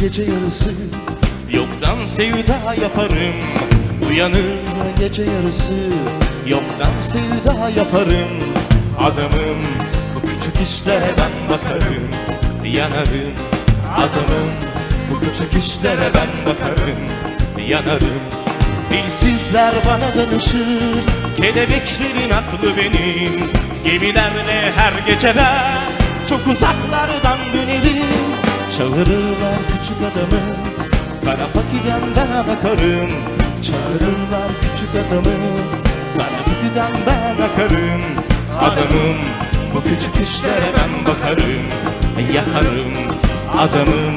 Gece yarısı. Yoktan sevda yaparım Uyanır gece yarısı. Yoktan sevda yaparım Adamım. Bu küçük işlere ben bakarım Yanarım. Adamım bu küçük işlere ben bakarım Yanarım. Dilsizler bana danışır Kelebeklerin aklı benim. Gemilerle her gece ben Çok uzaklardan dönerim Çağırırlar küçük adamı. Kara pakiden ben bakarım. Çağırırlar küçük adamı. Kara pakiden ben bakarım. Adamım bu küçük işlere ben bakarım. Yakarım Adamım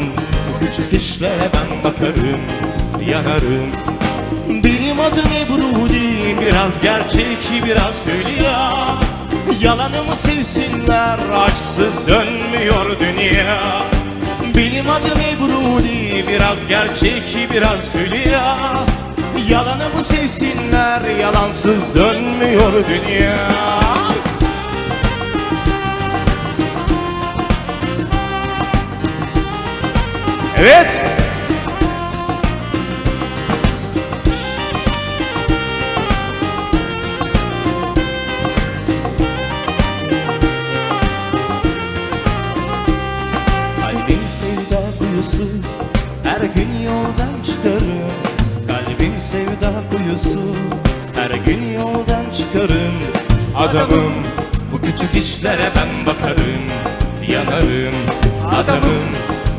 bu küçük işlere ben bakarım. Yanarım. Benim adım Ebrudi Biraz gerçek biraz hülya. Yalanımı sevsinler Açsız dönmüyor dünya Benim adım Ebrudi Biraz gerçek biraz hülya. Yalanımı sevsinler Yalansız dönmüyor dünya. Evet kuyusu Her gün yoldan çıkarım. Kalbim sevda kuyusu Her gün yoldan çıkarım. Adamım bu küçük işlere ben bakarım. Yanarım. Adamım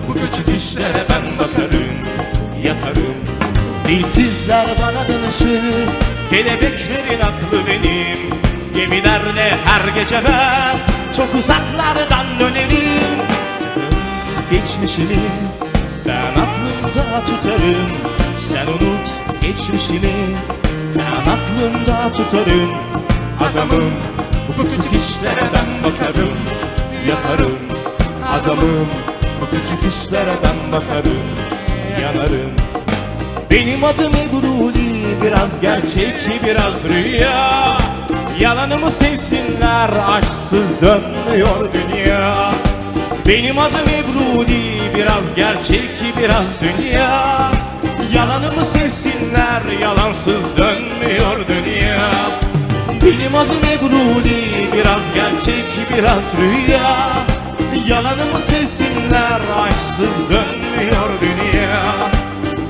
bu küçük işlere ben bakarım. Yakarım. Dilsizler bana danışır Kelebeklerin aklı benim. Gemilerle her gece ben Çok uzaklardan dönerim geçmişini ben aklımda tutarım. Sen unut geçmişini ben aklımda tutarım. Adamım bu küçük işlere ben bakarım. Yaparım. Adamım bu küçük işlere ben bakarım. Yanarım. Benim adım Ebruli Biraz gerçek biraz rüya. Yalanımı sevsinler Aşksız dönmüyor dünya Benim adım Ebruli Biraz gerçek biraz dünya. Yalanımı sevsinler Yalansız dönmüyor dünya. Benim adım Ebruli Biraz gerçek biraz rüya. Yalanımı sevsinler Aşksız dönmüyor dünya.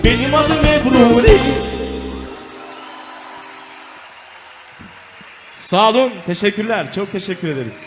Benim adım Ebruli Sağ olun, teşekkürler. Çok teşekkür ederiz.